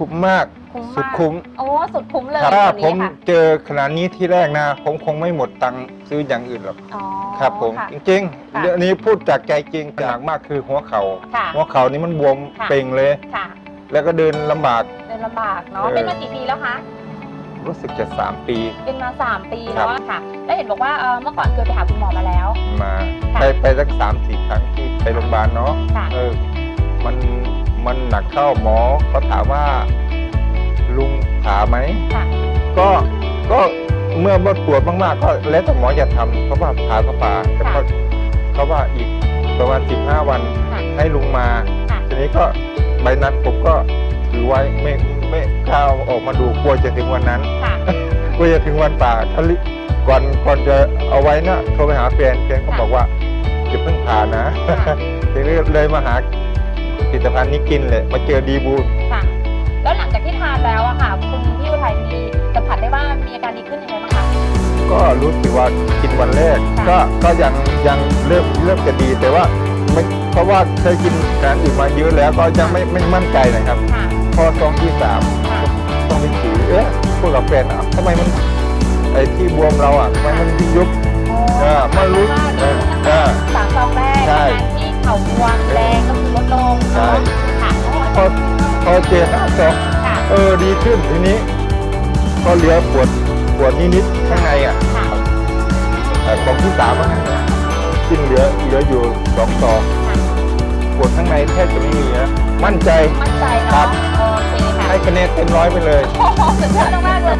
คุ้มมากคุ้มสุดมากคุ้มโอ้สุดคุ้มเลยถ้าตัวผมนี้ค่ะเจอขนาดนี้ที่แรกนะ ผมคงไม่หมดตังค์ซื้ออย่างอื่นหรอกอ๋อครับ ผมค่ะจริงค่ะๆเรื่องนี้พูดจากใจจริงหนักมากคือหัวเขาค่ะ หัวเข่านี่มันบวมค่ะ เป่งเลย ค่ะแล้วก็เดินลำบาก เดินลำบากเนาะเออ เป็นมากี่ปีแล้วคะรู้สึกจะสามปีเป็นมา3ปีครับเนาะค่ะแล้วเห็นบอกว่าเอ่อเมื่อก่อนเคยไปหาคุณหมอมาแล้ว มา ค่ะ ไปไปสักสามสี่ครั้งที่ไปโรงพยาบาลเนาะค่ะเออมัน มันหนักเข้าหมอเขาถามว่า ลุงผ่าไหมค่ะก็ก็เมื่อว่าปวดมากๆ ก็แล้วแต่หมอจะทำเขาว่าผ่าก็ผ่าแต่ค่ะเขาเขาว่าอีกประมาณ15วันค่ะ ให้ลุงมา ค่ะ ทีนี้ก็ใบนัดผมก็ถือไว้ไม่ไม่กล้าเอาออกมาดูกลัวจะถึงวันนั้น ค่ะกลัวจะถึงวันป่าเขาลิก่อนก่อนจะเอาไว้นะโทรไปหาแฟนแฟนก็ค่ะบอกว่าจะเพิ่งผ่านะค่ะ ทีนี้เลยมาหาผ ลิตภัณฑ์นี้กินเลยมาเจอดีบูลค่ะ แล้วหลังจากที่ทานแล้วอะค่ะ คุณพี่อุทัยมีสัมผัสได้ว่ามีอาการดีขึ้นยังไงบ้างคะ ก็รู้สึกว่ากินวันแรกค่ะ ก็ก็ยังยังเริ่มเริ่มจะดีแต่ว่าไม่เพราะว่าเคยกินการอื่นมาเยอะแล้วก็ยังไม่ไม่มั่นใจนะครับค่ะ พอซองที่สามค่ะต้องไปถือเอ๊ะพูดกับแฟนอะทำไมมันไอ้ที่บวมเราอะทำไมมันยุบโอ้เออไม่รู้เออเอ เจอห้าซองค่ะ เออดีขึ้นทีนี้ ก็เหลือปวดปวดนิดๆข้างในอะค่ะแต่ของที่สามว่างั้นเถอะกินเหลือเหลืออยู่สองซองค่ะปวดข้างในแทบจะไม่มีแล้วมั่นใจ มั่นใจครัเนาะบโอเคค่ะให้คะแนนเต็มร้อยไปเลย โอ้โหสุดยอดมากๆเลย